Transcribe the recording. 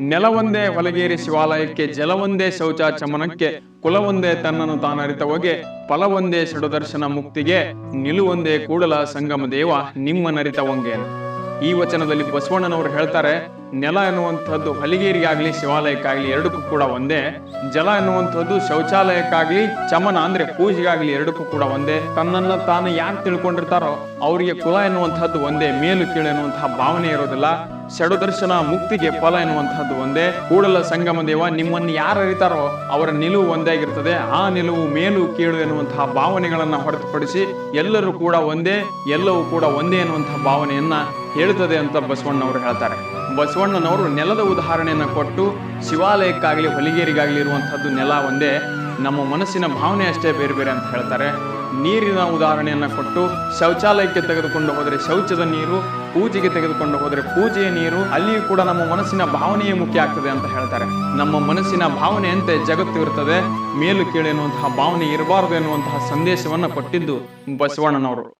ನೆಲವೊಂದೇ ಒಲಗೇರಿ ಶಿವಾಲಯಕ್ಕೆ, ಜಲವೊಂದೇ ಶೌಚಾಚಮನಕ್ಕೆ, ಕುಲವೊಂದೇ ತನ್ನನ್ನು ತಾನರಿತ ಹೊಗೆ, ಫಲವೊಂದೇ ಷಡುದರ್ಶನ ಮುಕ್ತಿಗೆ, ನಿಲುವೊಂದೇ ಕೂಡಲ ಸಂಗಮ ದೇವ ನಿಮ್ಮ ನರಿತ ಹೊಂಗೆ. ಈ ವಚನದಲ್ಲಿ ಬಸವಣ್ಣನವರು ಹೇಳ್ತಾರೆ, ನೆಲ ಎನ್ನುವಂಥದ್ದು ಹಲಿಗೇರಿಗಾಗ್ಲಿ, ಶಿವಾಲಯಕ್ಕಾಗ್ಲಿ ಎರಡಕ್ಕೂ ಕೂಡ ಒಂದೇ. ಜಲ ಎನ್ನುವಂಥದ್ದು ಶೌಚಾಲಯಕ್ಕಾಗ್ಲಿ, ಚಮನ ಅಂದ್ರೆ ಪೂಜೆಗಾಗ್ಲಿ ಎರಡಕ್ಕೂ ಕೂಡ ಒಂದೇ. ತನ್ನನ್ನ ತಾನು ಯಾರು ತಿಳ್ಕೊಂಡಿರ್ತಾರೋ, ಅವರಿಗೆ ಕುಲ ಎನ್ನುವಂಥದ್ದು ಒಂದೇ, ಮೇಲು ಕೀಳು ಎನ್ನುವಂತಹ ಭಾವನೆ ಇರೋದಿಲ್ಲ. ಷಡುದರ್ಶನ ಮುಕ್ತಿಗೆ ಫಲ ಎನ್ನುವಂತಹದ್ದು ಒಂದೇ. ಕೂಡಲ ಸಂಗಮ ದೇವ ನಿಮ್ಮನ್ನು ಯಾರು ಅರಿತಾರೋ ಅವರ ನಿಲುವು ಒಂದೇ ಆಗಿರ್ತದೆ. ಆ ನಿಲುವು ಮೇಲು ಕೀಳು ಎನ್ನುವಂತಹ ಭಾವನೆಗಳನ್ನ ಹೊರತುಪಡಿಸಿ ಎಲ್ಲರೂ ಕೂಡ ಒಂದೇ, ಎಲ್ಲವೂ ಕೂಡ ಒಂದೇ ಎನ್ನುವಂತಹ ಭಾವನೆಯನ್ನ ಹೇಳ್ತದೆ ಅಂತ ಬಸವಣ್ಣನವರು ಹೇಳ್ತಾರೆ. ಬಸವಣ್ಣನವರು ನೆಲದ ಉದಾಹರಣೆಯನ್ನ ಕೊಟ್ಟು ಶಿವಾಲಯಕ್ಕಾಗಲಿ, ಹೊಲಿಗೇರಿಗಾಗಲಿ ಇರುವಂತಹದ್ದು ನೆಲ ಒಂದೇ. ನಮ್ಮ ಮನಸ್ಸಿನ ಭಾವನೆ ಅಷ್ಟೇ ಬೇರೆ ಬೇರೆ ಅಂತ ಹೇಳ್ತಾರೆ. ನೀರಿನ ಉದಾಹರಣೆಯನ್ನ ಕೊಟ್ಟು ಶೌಚಾಲಯಕ್ಕೆ ತೆಗೆದುಕೊಂಡು ಹೋದರೆ ಶೌಚದ ನೀರು ಪೂಜೆಗೆ ತೆಗೆದುಕೊಂಡು ಹೋದರೆ ಪೂಜೆಯ ನೀರು ಅಲ್ಲಿಯೂ ಕೂಡ ನಮ್ಮ ಮನಸ್ಸಿನ ಭಾವನೆಯೇ ಮುಖ್ಯ ಆಗ್ತದೆ ಅಂತ ಹೇಳ್ತಾರೆ. ನಮ್ಮ ಮನಸ್ಸಿನ ಭಾವನೆಯಂತೆ ಜಗತ್ತು ಇರ್ತದೆ. ಮೇಲು ಕೇಳಿ ಎನ್ನುವಂತಹ ಭಾವನೆ ಇರಬಾರದು ಎನ್ನುವಂತಹ ಸಂದೇಶವನ್ನ ಕೊಟ್ಟಿದ್ದು ಬಸವಣ್ಣನವರು.